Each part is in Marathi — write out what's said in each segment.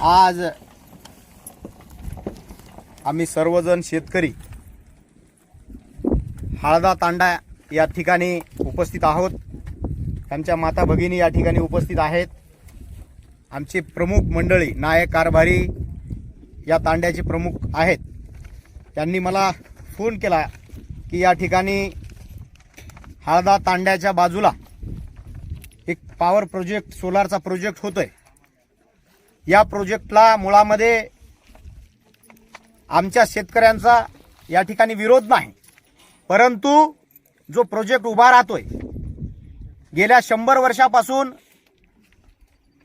आज आम्ही सर्वजण शेतकरी हळदा तांडा या ठिकाणी उपस्थित आहोत. आमच्या माता भगिनी या ठिकाणी उपस्थित आहेत. आमचे प्रमुख मंडळी नायक कारभारी या तांड्याचे प्रमुख आहेत. त्यांनी मला फोन केला की या ठिकाणी हळदा तांड्याच्या बाजूला एक पॉवर प्रोजेक्ट सोलारचा प्रोजेक्ट होतो आहे या प्रोजेक्टला मुळामध्ये आमच्या शेतकऱ्यांचा या ठिकाणी विरोध नाही. परंतु जो प्रोजेक्ट उभा राहतोय गेल्या शंभर वर्षापासून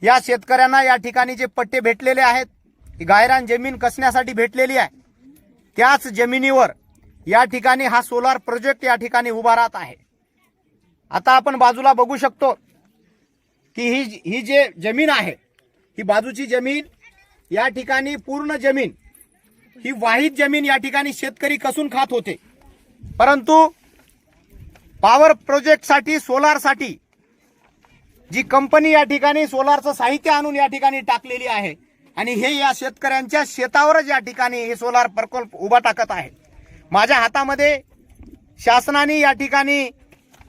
या शेतकऱ्यांना या ठिकाणी जे पट्टे भेटलेले आहेत गायरान जमीन कसण्यासाठी भेटलेली आहे त्याच जमिनीवर या ठिकाणी हा सोलार प्रोजेक्ट या ठिकाणी उभा राहत आहे. आता आपण बाजूला बघू शकतो की ही ही जे जमीन आहे ही बाजूची जमीन या ठिकाणी पूर्ण जमीन ही वाहित जमीन या ठिकाणी शेतकरी कसून खात होते. परंतु पॉवर प्रोजेक्टसाठी सोलारसाठी जी कंपनी या ठिकाणी सोलारचं साहित्य आणून या ठिकाणी टाकलेली आहे आणि हे या शेतकऱ्यांच्या शेतावरच या ठिकाणी हे सोलार प्रकल्प उभा टाकत आहे. माझ्या हातामध्ये शासनाने या ठिकाणी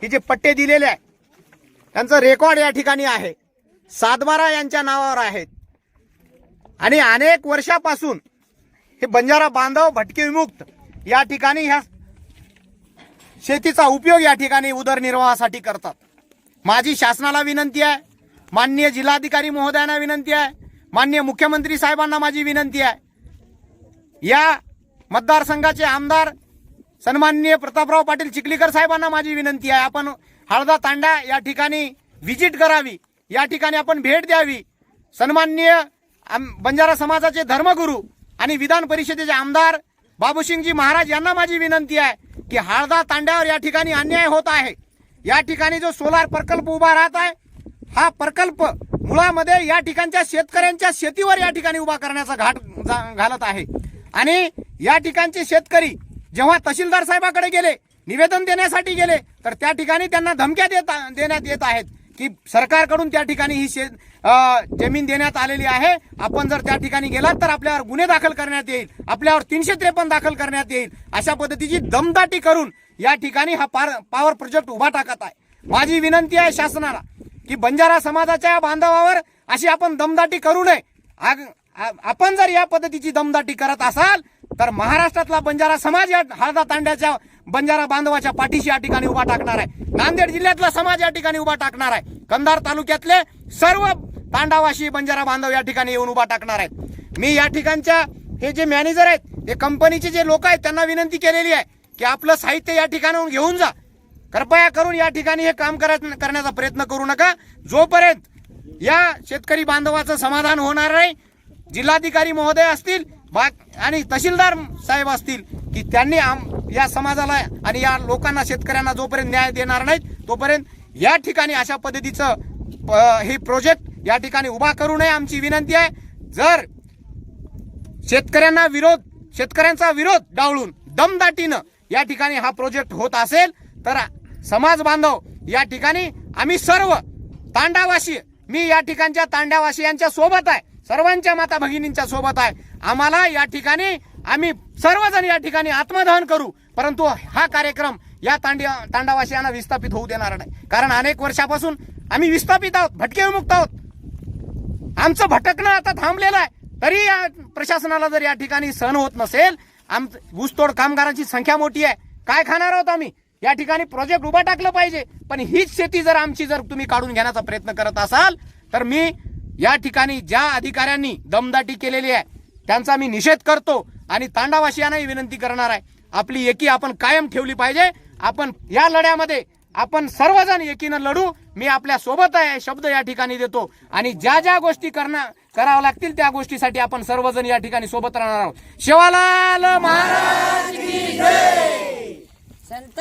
हे जे पट्टे दिलेले आहे त्यांचं रेकॉर्ड या ठिकाणी आहे. सातबारा यांच्या नावावर आहेत. आणि अनेक वर्षापासून हे बंजारा बांधव भटके विमुक्त या ठिकाणी ह्या शेतीचा उपयोग या ठिकाणी उदरनिर्वाहासाठी करतात. माझी शासनाला विनंती आहे माननीय जिल्हाधिकारी महोदयांना विनंती आहे माननीय मुख्यमंत्री साहेबांना माझी विनंती आहे. या मतदारसंघाचे आमदार सन्माननीय प्रतापराव पाटील चिखलीकर साहेबांना माझी विनंती आहे. आपण हळदा तांडा या ठिकाणी व्हिजिट करावी. या ठिकाणी आपण भेट द्यावी. सन्माननीय आम- बंजारा समाजाचे धर्मगुरू आणि विधान परिषदेचे आमदार बाबूसिंगजी महाराज यांना माझी विनंती आहे की हळदा तांड्यावर या ठिकाणी अन्याय होत आहे. या ठिकाणी जो सोलार प्रकल्प उभा राहत आहे हा प्रकल्प मुळामध्ये या ठिकाणच्या शेतकऱ्यांच्या शेतीवर या ठिकाणी उभा करण्याचा घाट घालत आहे. आणि या ठिकाणचे शेतकरी जेव्हा तहसीलदार साहेबाकडे गेले निवेदन देण्यासाठी गेले तर त्या ठिकाणी त्यांना धमक्या देत देण्यात येत आहेत. की सरकारकडून त्या ठिकाणी ही शेत जमीन देण्यात आलेली आहे. आपण जर त्या ठिकाणी गेलात तर आपल्यावर गुन्हे दाखल करण्यात येईल. आपल्यावर तीनशे त्रेपन्न दाखल करण्यात येईल. अशा पद्धतीची दमदाटी करून या ठिकाणी हा पार पॉवर प्रोजेक्ट उभा टाकत आहे. माझी विनंती आहे शासनाला की बंजारा समाजाच्या बांधवावर अशी आपण दमदाटी करू नये. आग- आपण जर या पद्धतीची दमदाटी करत असाल तर महाराष्ट्रातला बंजारा समाज या हळदा तांड्याच्या बंजारा बांधवाच्या पाठीशी या ठिकाणी उभा टाकणार आहे. नांदेड जिल्ह्यातला समाज या ठिकाणी उभा टाकणार आहे. कंधार तालुक्यातले सर्व तांडावाशी बंजारा बांधव या ठिकाणी येऊन उभा टाकणार आहेत. मी या ठिकाणच्या हे जे मॅनेजर आहेत हे कंपनीचे जे लोक आहेत त्यांना विनंती केलेली आहे की आपलं साहित्य या ठिकाणाहून घेऊन जा. कृपया करून या ठिकाणी हे काम करण्याचा प्रयत्न करू नका. जोपर्यंत या शेतकरी बांधवाचं समाधान होणार नाही जिल्हाधिकारी महोदय असतील बा आणि तहसीलदार साहेब असतील की त्यांनी आम या समाजाला आणि या लोकांना शेतकऱ्यांना जोपर्यंत न्याय देणार नाहीत तोपर्यंत या ठिकाणी अशा पद्धतीचं प- हे प्रोजेक्ट या ठिकाणी उभा करू नये आमची विनंती आहे. जर शेतकऱ्यांना विरोध शेतकऱ्यांचा विरोध डावळून दमदाटीनं या ठिकाणी हा प्रोजेक्ट होत असेल तर समाज बांधव या ठिकाणी आम्ही सर्व तांडावासी मी या ठिकाणच्या तांडावासियांच्या सोबत आहे सर्वांच्या माता भगिनींच्या सोबत आहे. आम्हाला या ठिकाणी आम्ही सर्वजण या ठिकाणी आत्मदहन करू परंतु हा कार्यक्रम या तांडिया तांडावासियांना विस्थापित होऊ देणार नाही. कारण अनेक वर्षापासून आम्ही विस्थापित आहोत भटके विमुक्त आहोत. आमचं भटकणं आता थांबलेलं आहे. तरी या प्रशासनाला जर या ठिकाणी सहन होत नसेल आम ऊसतोड कामगारांची संख्या मोठी आहे. काय खाणार आहोत आम्ही? या ठिकाणी प्रोजेक्ट उभा टाकलं पाहिजे. पण हीच शेती जर आमची जर तुम्ही काढून घेण्याचा प्रयत्न करत असाल तर मी या ठिकाणी ज्या अधिकाऱ्यांनी दमदाटी केलेली आहे त्यांचा मी निषेध करतो आणि तांडावासियांनाही विनंती करणार आहे. आपली एकी आपण कायम ठेवली पाहिजे. आपण या लढ्यामध्ये आपण सर्वजण एकीनं लढू. मी आपल्यासोबत आहे शब्द या ठिकाणी देतो. आणि ज्या ज्या गोष्टी करणं कराव्या लागतील त्या गोष्टीसाठी आपण सर्वजण या ठिकाणी सोबत राहणार आहोत. शिवालाल महाराज संत